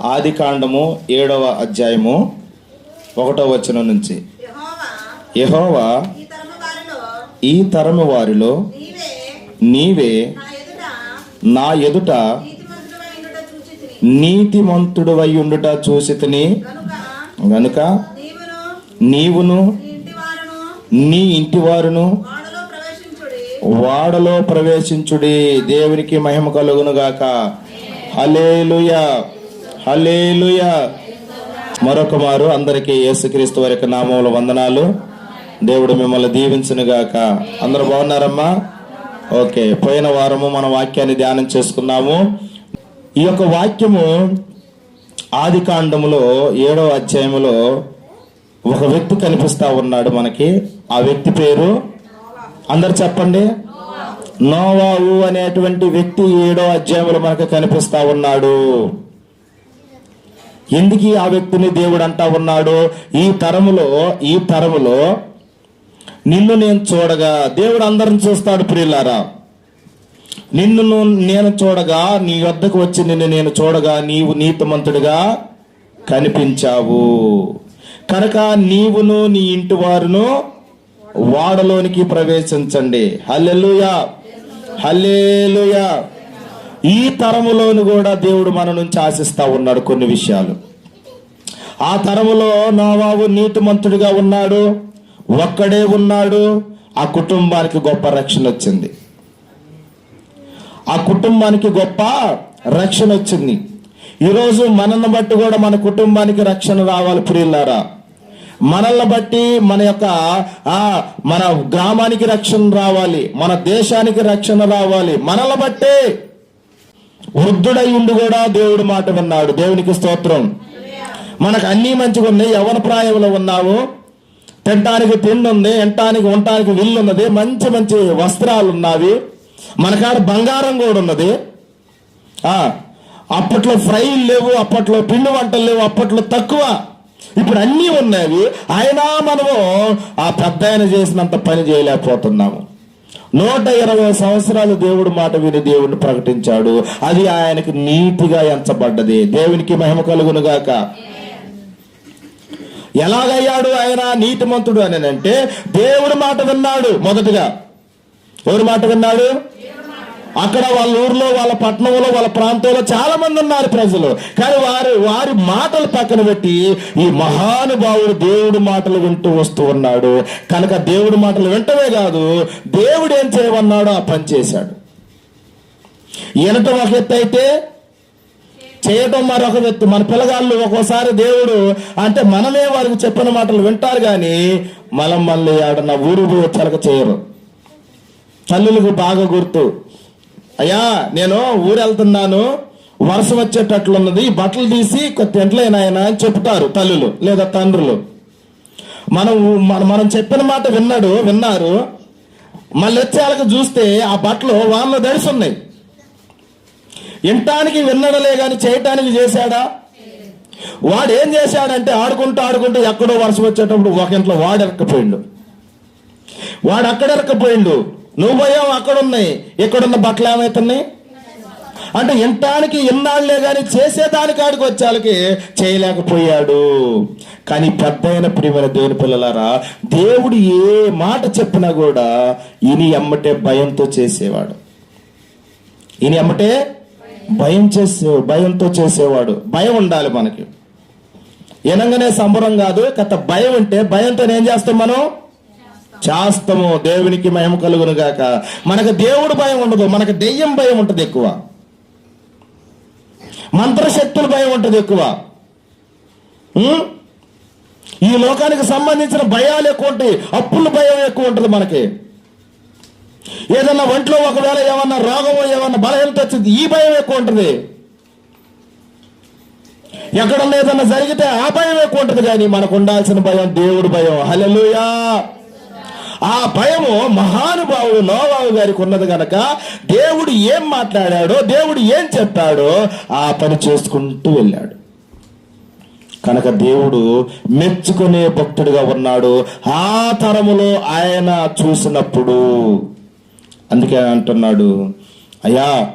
ఆది కాండము ఏడవ అధ్యాయము ఒకటో వచనం నుంచి. యహోవా ఈ తరము వారిలో నీవే నా ఎదుట నీతిమంతుడువై ఉండుట చూసి తిని. గనుక నీవును నీ ఇంటి వారును వాడలో ప్రవేశించుడి. దేవునికి మహిమ కలుగును గాక హలేలుయా మరొక మారు అందరికీ యేసుక్రీస్తు వారి యొక్క నామముల వందనాలు. దేవుడు మిమ్మల్ని దీవించును గాక అందరూ బాగున్నారమ్మా? ఓకే పోయిన వారము మన వాక్యాన్ని ధ్యానం చేసుకున్నాము. ఈ యొక్క వాక్యము ఆది కాండములో ఏడవ అధ్యాయములో ఒక వ్యక్తి కనిపిస్తా ఉన్నాడు మనకి. ఆ వ్యక్తి పేరు? అందరు చెప్పండి. నోవావు అనేటువంటి వ్యక్తి ఏడో అధ్యాయంలో మనకు కనిపిస్తా ఉన్నాడు. ఎందుకు ఆ వ్యక్తిని దేవుడు అంటా ఉన్నాడు? ఈ తరములో ఈ తరములో నిన్ను నేను చూడగా దేవుడు అందరిని చూస్తాడు ప్రియులారా. నిన్ను నేను చూడగా నీ వద్దకు వచ్చి నిన్ను నేను చూడగా నీవు నీతిమంతుడిగా కనిపించావు. కనుక నీవును నీ ఇంటి వారును వాడలోనికి ప్రవేశించండి. హల్లెలుయా. హల్లేలుయా. ఈ తరములోను కూడా దేవుడు మన నుంచి ఆశిస్తూ ఉన్నాడు కొన్ని విషయాలు. ఆ తరములో నోవాబు నీతిమంతుడిగా ఉన్నాడు ఒక్కడే ఉన్నాడు ఆ కుటుంబానికి గొప్ప రక్షణ వచ్చింది. ఆ కుటుంబానికి గొప్ప రక్షణ వచ్చింది. ఈరోజు మనల్ని బట్టి కూడా మన కుటుంబానికి రక్షణ రావాలి ప్రియులారా. మనల్ని బట్టి మన యొక్క ఆ మన గ్రామానికి రక్షణ రావాలి మన దేశానికి రక్షణ రావాలి. మనల్ని బట్టే వృద్ధుడై ఉండి కూడా దేవుడు మాట విన్నాడు. దేవునికి స్తోత్రం. మనకు అన్నీ మంచిగా ఉన్నాయి. యవన ప్రాయంలో ఉన్నావు. తినటానికి తిండి ఉంది ఎంటానికి ఉండటానికి విల్లు ఉన్నది మంచి మంచి వస్త్రాలు ఉన్నవి మనకాడ బంగారం కూడా ఉన్నది. అప్పట్లో ఫ్రైలు లేవు అప్పట్లో పిండి వంటలు లేవు అప్పట్లో తక్కువ. ఇప్పుడు అన్నీ ఉన్నాయి. అయినా మనము ఆ పెద్ద చేసినంత పని చేయలేకపోతున్నాము. నూట ఇరవై సంవత్సరాలు దేవుడు మాట విని దేవుడిని ప్రకటించాడు. అది ఆయనకి నీతిగా ఎంచబడ్డది. దేవునికి మహిమ కలుగును గాక. ఎలాగయ్యాడు ఆయన నీతిమంతుడు అని అంటే దేవుడి మాట విన్నాడు మొదటిగా. ఎవరి మాట విన్నాడు? అక్కడ వాళ్ళ ఊర్లో వాళ్ళ పట్టణంలో వాళ్ళ ప్రాంతంలో చాలా మంది ఉన్నారు ప్రజలు. కానీ వారి వారి మాటలు పక్కన పెట్టి ఈ మహానుభావుడు దేవుడి మాటలు వింటూ వస్తూ ఉన్నాడు. కనుక దేవుడి మాటలు వింటమే కాదు దేవుడు ఏం చేయమన్నాడో ఆ పని చేశాడు. వినటం ఒక ఎత్తు అయితే చేయటం మరొక వ్యక్తి మన పిల్లగాళ్ళు ఒక్కోసారి దేవుడు అంటే మనమే వారికి చెప్పిన మాటలు వింటారు కానీ మనం మళ్ళీ ఆడన ఊరు చలక చేయరు. తల్లులకు బాగా గుర్తు. అయ్యా నేను ఊరు వెళ్తున్నాను వరుస వచ్చేటట్లున్నది. బట్టలు తీసి కొద్ది ఎంట్లైనాయన అని చెప్తారు తల్లులు లేదా తండ్రులు. మనం మనం చెప్పిన మాట విన్నాడు విన్నారు. మళ్ళీ వచ్చే వాళ్ళకి చూస్తే ఆ బట్టలు వాళ్ళ దడిసున్నాయి. వినటానికి విన్నడలే కానీ చేయటానికి చేశాడా? వాడు ఏం చేశాడంటే ఆడుకుంటూ ఆడుకుంటూ ఎక్కడో వరుస వచ్చేటప్పుడు ఒక ఇంట్లో వాడు ఎరక్కపోయిండు వాడు అక్కడ నువ్వు పోయావు అక్కడ ఉన్నాయి ఇక్కడున్న బట్టలు ఏమవుతున్నాయి అంటే ఇంటానికి ఇన్నాళ్ళే గాని చేసేదానికి ఆడికి వచ్చేళ్ళకి చేయలేకపోయాడు. కానీ పెద్దయిన ప్రియమైన దేవుని పిల్లలారా దేవుడు ఏ మాట చెప్పినా కూడా ఇని ఎమ్మటే భయంతో చేసేవాడు. ఇని అమ్మటే భయం చేసే భయంతో చేసేవాడు. భయం ఉండాలి మనకి. వినంగానే సంబరం కాదు కథ భయం ఉంటే భయంతో ఏం చేస్తాం మనం? చేస్తాము దేవునికి భయం కలుగును గాక. మనకు దేవుడు భయం ఉండదు మనకు దెయ్యం భయం ఉంటుంది ఎక్కువ. మంత్రశక్తుల భయం ఉంటుంది ఎక్కువ. ఈ లోకానికి సంబంధించిన భయాలు ఎక్కువ ఉంటాయి అప్పుల భయం ఎక్కువ ఉంటుంది మనకి. ఏదన్నా ఒంట్లో ఒకవేళ ఏమన్నా రోగమో ఏమన్నా బలహీనత వచ్చింది ఈ భయం ఎక్కువ ఉంటుంది. ఎక్కడన్నా ఏదన్నా జరిగితే ఆ భయం ఎక్కువ ఉంటుంది కానీ మనకు ఉండాల్సిన భయం దేవుడు భయం. హల్లెలూయా! ఆ భయము మహానుభావుడు నోవావు గారికి ఉన్నది గనక దేవుడు ఏం మాట్లాడాడో దేవుడు ఏం చెప్పాడో ఆ పని చేసుకుంటూ వెళ్ళాడు. కనుక దేవుడు మెచ్చుకునే భక్తుడిగా ఉన్నాడు. ఆ తరములో ఆయన చూసినప్పుడు అందుకే అంటున్నాడు అయ్యా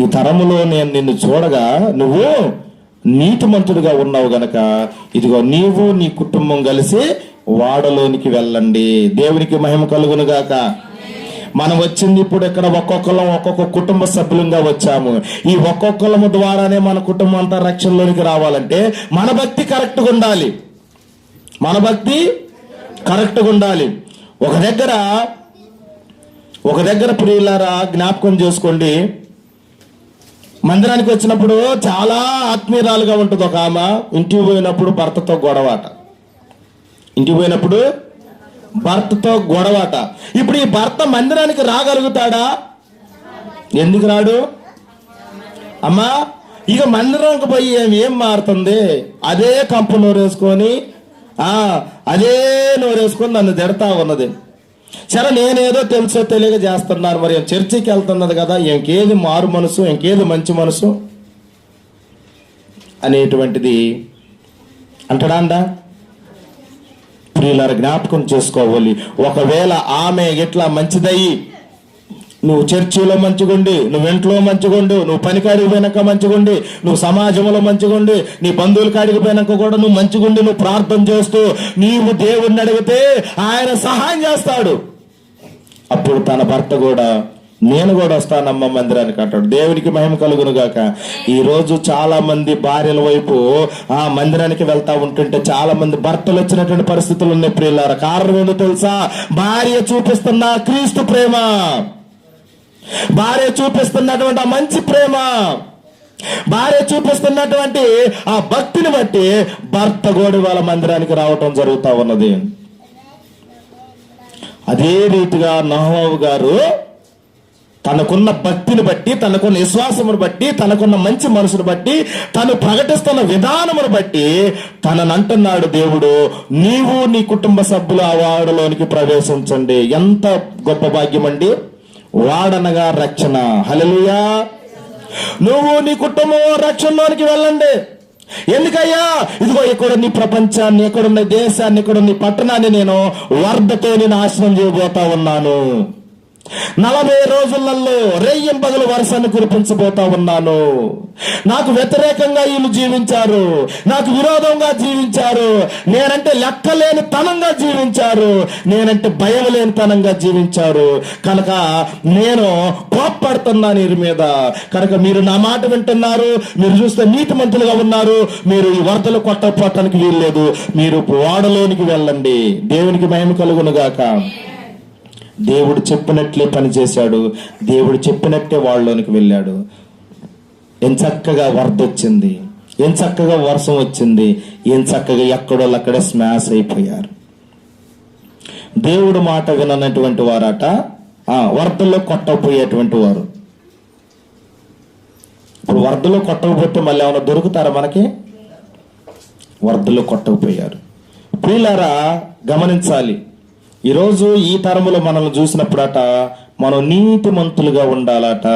ఈ తరములో నేను నిన్ను చూడగా నువ్వు నీతిమంతుడిగా ఉన్నావు గనక ఇదిగో నీవు నీ కుటుంబం కలిసి వాడలోనికి వెళ్ళండి. దేవునికి మహిమ కలుగును గాక మనం వచ్చింది ఇప్పుడు ఇక్కడ ఒక్కొక్కలం ఒక్కొక్క కుటుంబ సభ్యులంగా వచ్చాము. ఈ ఒక్కొక్కలం ద్వారానే మన కుటుంబం అంతా రక్షణలోనికి రావాలంటే మన భక్తి కరెక్ట్గా ఉండాలి. మన భక్తి కరెక్ట్గా ఉండాలి. ఒక దగ్గర ఒక దగ్గర ప్రియులారా జ్ఞాపకం చేసుకోండి. మందిరానికి వచ్చినప్పుడు చాలా ఆత్మీయురాలుగా ఉంటుంది ఒక ఆమె. ఇంటికి పోయినప్పుడు భర్తతో గొడవట ఇంటికి పోయినప్పుడు భర్తతో గొడవాట. ఇప్పుడు ఈ భర్త మందిరానికి రాగలుగుతాడా? ఎందుకు రాడు? అమ్మా ఇక మందిరంకి పోయి ఏం ఏం మారుతుంది? అదే కంపు నోరేసుకొని ఆ అదే నోరేసుకొని నన్ను తిడతా ఉన్నది. సరే నేనేదో తెలుసో తెలియక చేస్తున్నాను. మరి చర్చికి వెళ్తున్నది కదా? ఇంకేది మారు మనసు ఇంకేది మంచి మనసు? అనేటువంటిది అంటడా అందా? ప్రియులారు జ్ఞాపకం చేసుకోవాలి. ఒకవేళ ఆమె ఎట్లా మంచిదయ్యి నువ్వు చర్చిలో మంచిగుండి నువ్వు ఇంట్లో మంచిగుండు నువ్వు పనికాడికి పోయినాక మంచిగుండి నువ్వు సమాజంలో మంచిగుండి నీ బంధువుల కాడికి పోయినాక కూడా నువ్వు మంచిగుండి నువ్వు ప్రార్థన చేస్తూ నీవు దేవుణ్ణి అడిగితే ఆయన సహాయం చేస్తాడు. అప్పుడు తన భర్త కూడా నేను కూడా వస్తానమ్మ మందిరానికి అంటాడు. దేవునికి మహిమ కలుగును గాక ఈ రోజు చాలా మంది భార్యల వైపు ఆ మందిరానికి వెళ్తా ఉంటుంటే చాలా మంది భర్తలు వచ్చినటువంటి పరిస్థితులు ఉన్నాయి ప్రియులార. కారణం ఏంటో తెలుసా? భార్య చూపిస్తున్న క్రీస్తు ప్రేమ. భార్య చూపిస్తున్నటువంటి ఆ మంచి ప్రేమ. భార్య చూపిస్తున్నటువంటి ఆ భక్తిని బట్టి భర్త గోడి వాళ్ళ మందిరానికి రావటం జరుగుతా ఉన్నది. అదే రీతిగా నహోవు గారు తనకున్న భక్తిని బట్టి తనకున్న విశ్వాసమును బట్టి తనకున్న మంచి మనసును బట్టి తను ప్రకటిస్తున్న విధానమును బట్టి తననంటున్నాడు దేవుడు నీవు నీ కుటుంబ సభ్యులు ఆ వాడలోనికి ప్రవేశించండి. ఎంత గొప్ప భాగ్యం అండి వాడనగా రక్షణ. హలలుయా నువ్వు నీ కుటుంబం రక్షణలోనికి వెళ్ళండి. ఎందుకయ్యా? ఇదిగో ఇక్కడ నీ ప్రపంచాన్ని ఎక్కడున్న దేశాన్ని ఇక్కడ నీ పట్టణాన్ని నేను వరదతో నాశనం చేయబోతా ఉన్నాను. నలభై రోజులలో రెయ్యం వర్షాన్ని కురిపించబోతా ఉన్నాను. నాకు వ్యతిరేకంగా వీళ్ళు జీవించారు. నాకు విరోధంగా జీవించారు. నేనంటే లెక్కలేని తనంగా జీవించారు. నేనంటే భయం లేని తనంగా జీవించారు. కనుక నేను కోప్పడుతున్నాను వీరి మీద. కనుక మీరు నా మాట వింటున్నారు. మీరు చూస్తే నీతిమంతులుగా ఉన్నారు. మీరు ఈ వరదలు కొట్టపోవటానికి వీల్లేదు. మీరు ఓడలోనికి వెళ్ళండి. దేవునికి మహిమ కలుగునుగాక. దేవుడు చెప్పినట్లే పని చేశాడు. దేవుడు చెప్పినట్టే వాళ్ళలోనికి వెళ్ళాడు. ఎంచక్కగా వరద వచ్చింది. ఎంచక్కగా వర్షం వచ్చింది. ఎంచక్కగా చక్కగా అక్కడే స్మాష్ అయిపోయారు. దేవుడు మాట విననటువంటి వారట ఆ వరదల్లో కొట్టకపోయేటువంటి వారు. ఇప్పుడు వరదలో కొట్టకపోతే మళ్ళీ ఏమైనా దొరుకుతారా మనకి? వరదలో కొట్టకపోయారు. ప్రియులారా గమనించాలి. ఈరోజు ఈ తరములో మనల్ని చూసినప్పుడట మనం నీతిమంతులుగా ఉండాలట.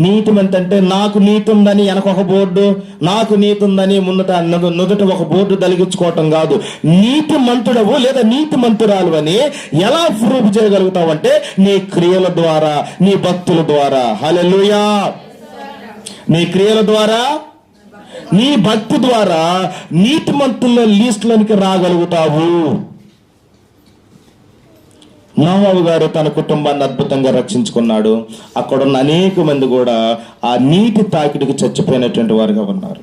నీతిమంత అంటే నాకు నీతి ఉందని వెనక ఒక బోర్డు నాకు నీతి ఉందని ముందట నుదుట ఒక బోర్డు తలిగించుకోవటం కాదు. నీతి మంతుడవు లేదా నీతి మంతురాలు అని ఎలా ప్రూఫ్ చేయగలుగుతావు అంటే నీ క్రియల ద్వారా నీ భక్తుల ద్వారా. హలెలుయా నీ క్రియల ద్వారా నీ భక్తి ద్వారా నీతిమంతుల లీస్ట్లోనికి రాగలుగుతావు. నోవాబు గారు తన కుటుంబాన్ని అద్భుతంగా రక్షించుకున్నాడు. అక్కడున్న అనేక మంది కూడా ఆ నీటి తాకిడికి చచ్చిపోయినటువంటి వారుగా ఉన్నారు.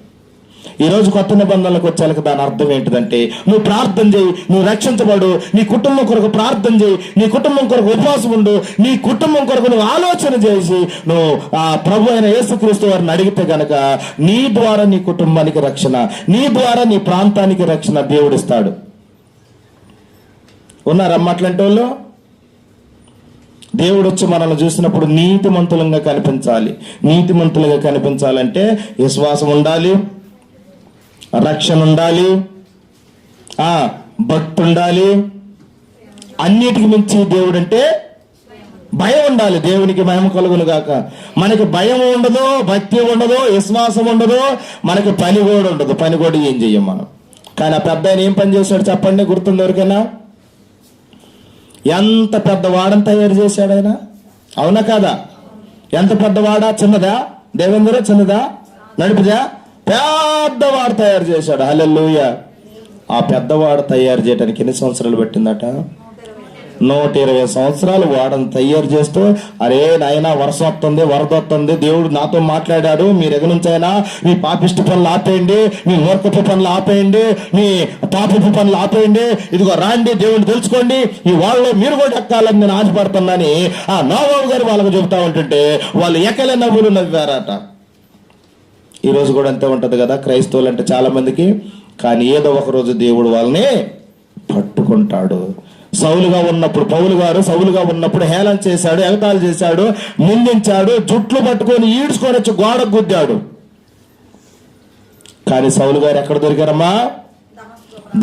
ఈరోజు కొత్త నిబంధనలకు వచ్చాక దాని అర్థం ఏంటిదంటే నువ్వు ప్రార్థన చేయి నువ్వు రక్షించబడు నీ కుటుంబం కొరకు ప్రార్థన చేయి నీ కుటుంబం కొరకు ఉపవాసం ఉండు నీ కుటుంబం కొరకు నువ్వు ఆలోచన చేసి నువ్వు ఆ ప్రభు అయిన యేసుక్రీస్తు వారిని అడిగితే గనక నీ ద్వారా నీ కుటుంబానికి రక్షణ నీ ద్వారా నీ ప్రాంతానికి రక్షణ దేవుడిస్తాడు ఉన్నారమ్మ అట్లాంటి వాళ్ళు? దేవుడు వచ్చి మనల్ని చూసినప్పుడు నీతిమంతులంగా కనిపించాలి. నీతిమంతులుగా కనిపించాలంటే విశ్వాసం ఉండాలి. రక్షణ ఉండాలి. ఆ భక్తి ఉండాలి. అన్నిటికి మించి దేవుడు అంటే భయం ఉండాలి. దేవునికి భయం కలుగును గాక మనకి భయం ఉండదు భక్తి ఉండదు విశ్వాసం ఉండదు మనకి పని కూడా ఉండదు. పని కూడా ఏం చెయ్యం మనం? కానీ ఆ పెద్ద ఆయన ఏం పని చేశాడు చెప్పండి? గుర్తుంది ఎవరికైనా? ఎంత పెద్ద వాడని తయారు చేశాడు ఆయన? అవునా కాదా? ఎంత పెద్ద వాడా? చిన్నదా? దేవేంద్ర చిన్నదా? నడిపిదా? పెద్దవాడు తయారు చేశాడు. హల్లెలూయ. ఆ పెద్దవాడు తయారు చేయడానికి ఎన్ని సంవత్సరాలు పెట్టిందట? నూట ఇరవై సంవత్సరాలు వాడని తయారు చేస్తూ అరే నాయన వర్షం వస్తుంది వరద వస్తుంది దేవుడు నాతో మాట్లాడాడు మీరు ఎగనుంచైనా మీ పాపిష్టి పనులు ఆపేయండి మీ మూర్ఖపు పనులు ఆపేయండి మీ పాపపు పనులు ఆపేయండి ఇదిగో రాండి దేవుడిని తెలుసుకోండి ఈ వాళ్ళు మీరు కూడా ఎక్కాలని నేను ఆశపడుతున్నానని ఆ నోబాబు గారు వాళ్ళకు చెబుతా ఉంటుంటే వాళ్ళు ఎక్కలే నవ్వులు నవ్వారట. ఈ రోజు కూడా అంతే ఉంటుంది కదా క్రైస్తవులు అంటే చాలా మందికి కానీ ఏదో ఒక రోజు దేవుడు వాళ్ళని పట్టుకుంటాడు. సౌలుగా ఉన్నప్పుడు పౌలు గారు సౌలుగా ఉన్నప్పుడు హేళన చేశాడు ఎగతాలు చేశాడు నిందించాడు జుట్లు పట్టుకొని ఈడ్చుకొని వచ్చి గోడ గుద్దాడు. కానీ సౌలు గారు ఎక్కడ దొరికారమ్మా?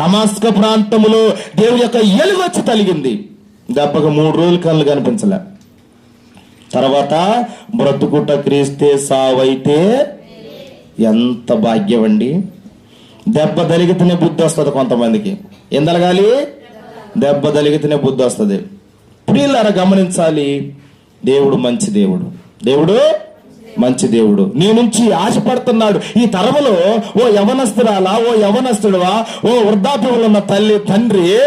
దమాస్క ప్రాంతములో దేవుని యొక్క ఎలుగు వచ్చి తలిగింది. దెబ్బకు మూడు రోజులు కళ్ళు కనిపించలే. తర్వాత బ్రతుకుట క్రీస్తే సావైతే ఎంత భాగ్యం అండి దెబ్బ తలిగితేనే బుద్ధి వస్తుంది కొంతమందికి. ఎందలగాలి దెబ్బ తలిగితేనే బుద్ధి వస్తుంది. ప్రియులారా గమనించాలి. దేవుడు మంచి దేవుడు. దేవుడు మంచి దేవుడు. నీ నుంచి ఆశపడుతున్నాడు. ఈ తరములో ఓ యవనస్తురాలా ఓ యవనస్తుడువా ఓ వృద్ధాప్యంలో ఉన్న తల్లి తండ్రి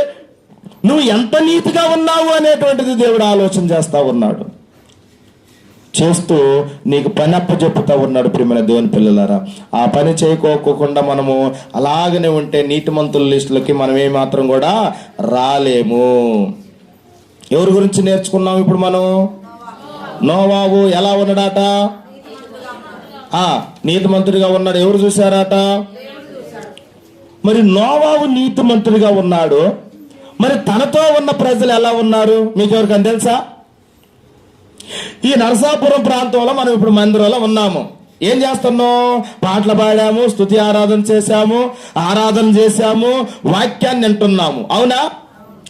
నువ్వు ఎంత నీతిగా ఉన్నావు అనేటువంటిది దేవుడు ఆలోచన చేస్తా ఉన్నాడు. చేస్తూ నీకు పని అప్పచెప్పుతా ఉన్నాడు ప్రియమైన దేవుని పిల్లలారా. ఆ పని చేయకోకుండా మనము అలాగనే ఉంటే నీతిమంతుల లిస్టులకి మనం ఏమాత్రం కూడా రాలేము. ఎవరి గురించి నేర్చుకున్నాం ఇప్పుడు మనం? నోవాబు ఎలా ఉన్నాడట? నీతి నీతిమంతుడిగా ఉన్నాడు. ఎవరు చూశారట? మరి నోవాబు నీతిమంతుడిగా ఉన్నాడు. మరి తనతో ఉన్న ప్రజలు ఎలా ఉన్నారు? మీకు ఎవరికైనా తెలుసా? ఈ నరసాపురం ప్రాంతంలో మనం ఇప్పుడు మందిరంలో ఉన్నాము. ఏం చేస్తున్నాం పాటలు పాడాము స్తుతి ఆరాధన చేశాము ఆరాధన చేశాము వాక్యాన్ని వింటున్నాము. అవునా?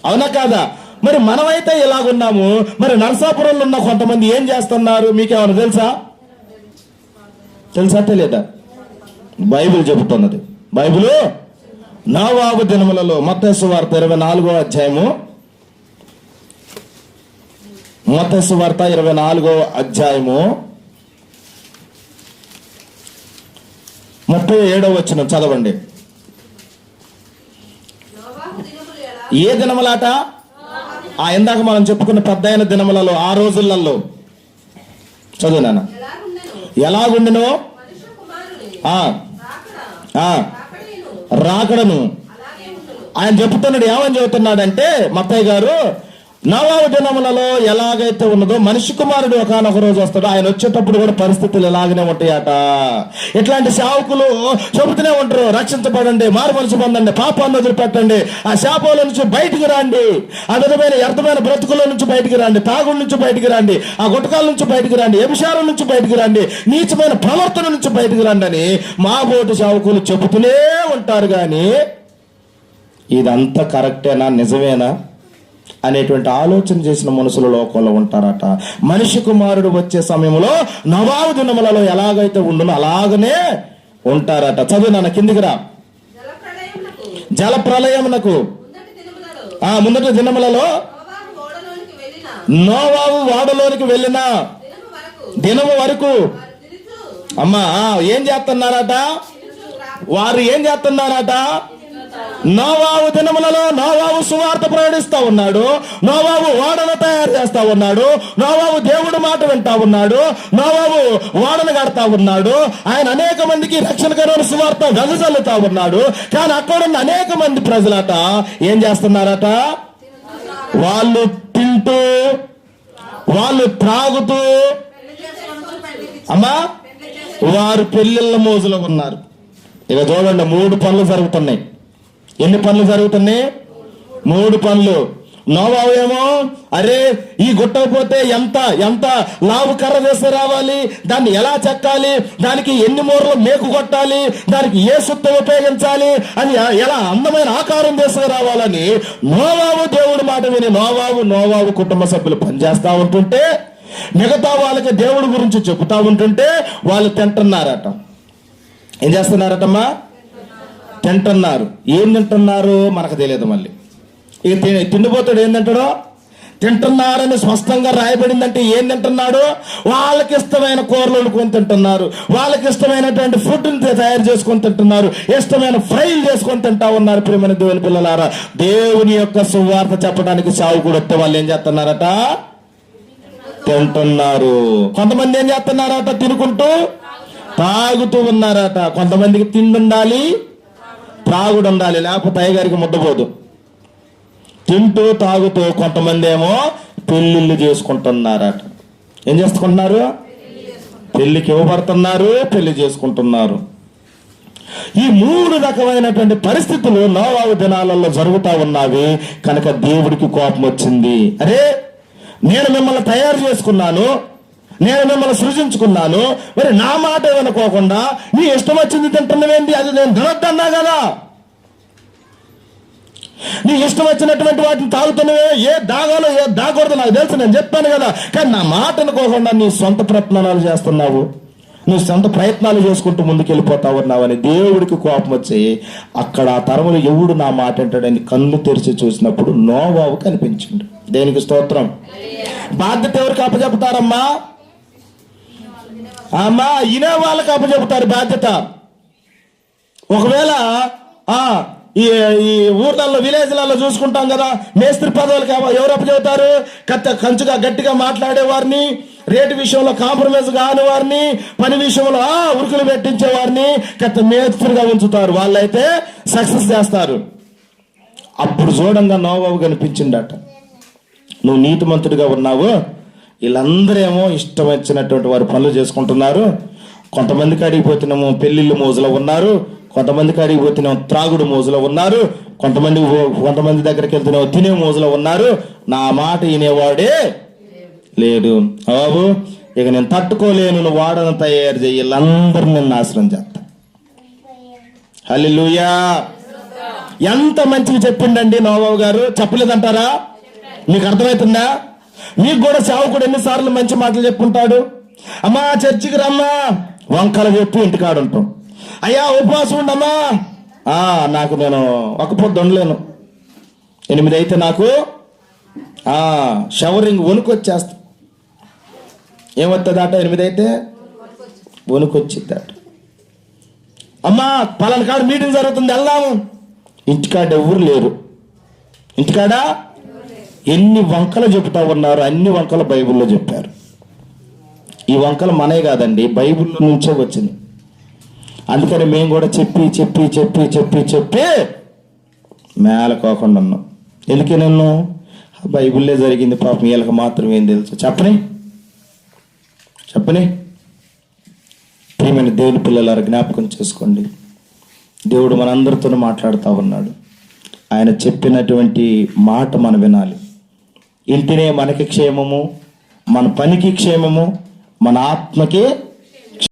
అవునా కాదా? మరి మనమైతే ఇలాగున్నాము. మరి నరసాపురంలో ఉన్న కొంతమంది ఏం చేస్తున్నారు? మీకేమైనా తెలుసా? తెలుసా తెలియదా? బైబిల్ చెబుతున్నది. బైబిల్? నవాబు దినములలో మత్స్సు వార్త ఇరవై నాలుగో అధ్యాయము మతస్సు వార్త ఇరవై నాలుగో అధ్యాయము ముప్పై ఏడవ వచ్చిన చదవండి. ఏ దినములాట? ఆ ఇందాక మనం చెప్పుకున్న పెద్దయిన దినములలో ఆ రోజులలో. చదువు నాన్న. ఎలాగుండినో? రాకడను. ఆయన చెప్తున్నాడు ఏమని చెబుతున్నాడంటే మత్తయ్య గారు నవాబు దినములలో ఎలాగైతే ఉన్నదో మనిషి కుమారుడు ఒకనొక రోజు వస్తాడు. ఆయన వచ్చేటప్పుడు కూడా పరిస్థితులు ఎలాగనే ఉంటాయట. ఇట్లాంటి సేవకులు చెబుతూనే ఉంటారు. రక్షించబడండి మారు మనసు పొందండి పాపాన్ని వదిలిపెట్టండి. ఆ శాపల నుంచి బయటికి రండి. ఆ విధమైన వ్యర్థమైన బ్రతుకుల నుంచి బయటికి రండి. తాగుల నుంచి బయటికి రండి. ఆ గుటకాల నుంచి బయటికి రండి. వ్యభిచారం నుంచి బయటికి రండి. నీచమైన ప్రవర్తన నుంచి బయటికి రండి అని మా బోటు సేవకులు చెబుతూనే ఉంటారు కానీ ఇదంతా కరెక్టేనా? నిజమేనా? అనేటువంటి ఆలోచన చేసిన మనుషులు లోకంలో ఉంటారట. మనిషి కుమారుడు వచ్చే సమయంలో నవాబు దినములలో ఎలాగైతే ఉండునో అలాగనే ఉంటారట. చదువు నాన్న కిందికి రా. జల ప్రళయమునకు దినములలో ఆ ముందటి దినములలో నోవాబు వాడలోనికి వెళ్ళిన దినము వరకు. అమ్మా ఏం చేస్తున్నారట? వారు ఏం చేస్తున్నారట? నోవావు దినములలో నోవావు సువార్త ప్రయాణిస్తా ఉన్నాడు. నోవావు ఓడను తయారు చేస్తా ఉన్నాడు. నోవావు దేవుడు మాట వింటా ఉన్నాడు. నోవావు ఓడను కడతా ఉన్నాడు. ఆయన అనేక మందికి రక్షణకరమైన సువార్త వెదజల్లుతా ఉన్నాడు. కానీ అక్కడున్న అనేక మంది ప్రజలట ఏం చేస్తున్నారట? వాళ్ళు తింటూ వాళ్ళు త్రాగుతూ అమ్మా వారు పెళ్ళిళ్ళ మోజులో ఉన్నారు. ఇక చూడండి మూడు పనులు జరుగుతున్నాయి. ఎన్ని పనులు జరుగుతున్నాయి? మూడు పనులు. నోవావు ఏమో అరే ఈ గుట్టకపోతే ఎంత ఎంత లావు కర్ర వేసి రావాలి? దాన్ని ఎలా చెక్కాలి? దానికి ఎన్ని మూరలు మేకు కొట్టాలి? దానికి ఏ సుత్తం ఉపయోగించాలి? అని ఎలా అందమైన ఆకారం వేసుకు రావాలని నోవావు దేవుడి మాట విని నోవావు నోవావు కుటుంబ సభ్యులు పనిచేస్తా ఉంటుంటే మిగతా వాళ్ళకి దేవుడి గురించి చెబుతా ఉంటుంటే వాళ్ళు తింటున్నారట. ఏం చేస్తున్నారటమ్మా? తింటున్నారు. ఏం తింటున్నారు? మనకు తెలియదు మళ్ళీ. ఇక తిండిపోతాడు ఏం తింటాడో? తింటున్నారని స్పష్టంగా రాయబడిందంటే ఏం తింటున్నాడు? వాళ్ళకి ఇష్టమైన కూరలు వండుకొని తింటున్నారు. వాళ్ళకి ఇష్టమైనటువంటి ఫుడ్ని తయారు చేసుకొని తింటున్నారు. ఇష్టమైన ఫ్రైలు చేసుకొని తింటా ఉన్నారు ప్రియమైన దేవుని పిల్లలారా. దేవుని యొక్క సువార్త చెప్పడానికి సాగు కూడా వస్తే వాళ్ళు ఏం చేస్తున్నారట? తింటున్నారు. కొంతమంది ఏం చేస్తున్నారట? తినుకుంటూ తాగుతూ ఉన్నారట. కొంతమందికి తిండి ఉండాలి త్రాగుడు ఉండాలి లేకపోతే అయ్యగారికి ముద్దపోదు తింటూ తాగుతూ కొంతమంది ఏమో పెళ్ళిళ్ళు చేసుకుంటున్నారట. ఏం చేసుకుంటున్నారు? పెళ్ళికి ఇవ్వబడుతున్నారు పెళ్ళి చేసుకుంటున్నారు. ఈ మూడు రకమైనటువంటి పరిస్థితులు నోవాగు దినాలలో జరుగుతూ ఉన్నవి కనుక దేవుడికి కోపం వచ్చింది అరే నేను మిమ్మల్ని తయారు చేసుకున్నాను నేను మిమ్మల్ని సృజించుకున్నాను. మరి నా మాట ఏమనుకోకుండా నీ ఇష్టం వచ్చింది తింటున్నవేంటి? అది నేను తినొద్దన్నా కదా. నీ ఇష్టం వచ్చినటువంటి వాటిని తాగుతున్నవే ఏ దాగాలో ఏ దాగకూడదు నాకు తెలుసు నేను చెప్పాను కదా. కానీ నా మాట అనుకోకుండా నీ సొంత ప్రయత్నాలు చేస్తున్నావు. నువ్వు సొంత ప్రయత్నాలు చేసుకుంటూ ముందుకెళ్ళిపోతా ఉన్నావని దేవుడికి కోపం వచ్చి అక్కడ ఆ తరములు ఎవడు నా మాట అంటాడని కళ్ళు తెరిచి చూసినప్పుడు నోవావు కనిపించిండు. దేనికి స్తోత్రం? బాధ్యత ఎవరికి అప్పచెప్తారమ్మా? అమ్మా ఇనే వాళ్ళకి అప్పచెప్తారు బాధ్యత. ఒకవేళ ఈ ఈ ఊర్లలో విలేజ్లలో చూసుకుంటాం కదా మేస్త్రి పదవులకి ఎవరు అప్పచెబుతారు? కత్త కంచుగా గట్టిగా మాట్లాడేవారిని రేటు విషయంలో కాంప్రమైజ్ కాని వారిని పని విషయంలో ఆ ఉరుకులు పెట్టించే వారిని కత్త మేస్త్రిగా ఉంచుతారు. వాళ్ళైతే సక్సెస్ చేస్తారు. అప్పుడు చూడంగా నోబాబు కనిపించిండట నువ్వు నీతిమంతుడిగా ఉన్నావు వీళ్ళందరేమో ఇష్టం వచ్చినటువంటి వారు పనులు చేసుకుంటున్నారు. కొంతమందికి అడిగిపోతున్నాము పెళ్ళిళ్ళు మోజులో ఉన్నారు. కొంతమందికి అడిగిపోతున్నాము త్రాగుడు మోజులో ఉన్నారు. కొంతమంది కొంతమంది దగ్గరికి వెళ్తున్నాము తినే మోజులో ఉన్నారు. నా మాట వినేవాడే లేడు. బాబు ఇక నేను తట్టుకోలేను నువ్వు వాడను తయారు చేయి వీళ్ళందరూ నేను నాశనం చేస్తా. హలిలుయా ఎంత మంచిగా చెప్పిండండి నోబాబు గారు? చెప్పలేదంటారా? మీకు అర్థమవుతుందా? మీకు కూడా సేవకుడు ఎన్నిసార్లు మంచి మాటలు చెప్పుంటాడు? అమ్మా చర్చికి రమ్మా. వంకలు చెప్పి ఇంటికాడు ఉంటాం. అయ్యా ఉపవాసం ఉండమ్మా. ఆ నాకు నేను ఒక పొద్దు ఉండలేను ఎనిమిది అయితే నాకు ఆ షవరింగ్ వణుకొచ్చేస్తా. అట ఎనిమిది అయితే? వణుకొచ్చిద్దట. అమ్మా పలానా కాడ మీటింగ్ జరుగుతుంది వెళ్దాము. ఇంటికాడ ఎవరు లేరు. ఇంటికాడ? ఎన్ని వంకలు చెబుతా ఉన్నారు అన్ని వంకలు బైబిల్లో చెప్పారు. ఈ వంకలు మనే కాదండి బైబిల్లో నుంచే వచ్చింది. అందుకని మేము కూడా చెప్పి చెప్పి చెప్పి చెప్పి చెప్పి మేలకోకుండా ఉన్నాం. ఎందుకే నన్ను బైబిల్లే జరిగింది పాపం వీళ్ళకి మాత్రం ఏం తెలుసు. చెప్పని చెప్పని. ప్రియమైన దేవుని పిల్లలారు జ్ఞాపకం చేసుకోండి. దేవుడు మనందరితో మాట్లాడుతూ ఉన్నాడు. ఆయన చెప్పినటువంటి మాట మనం వినాలి. ఇంటినే మనకి క్షేమము మన పనికి క్షేమము మన ఆత్మకే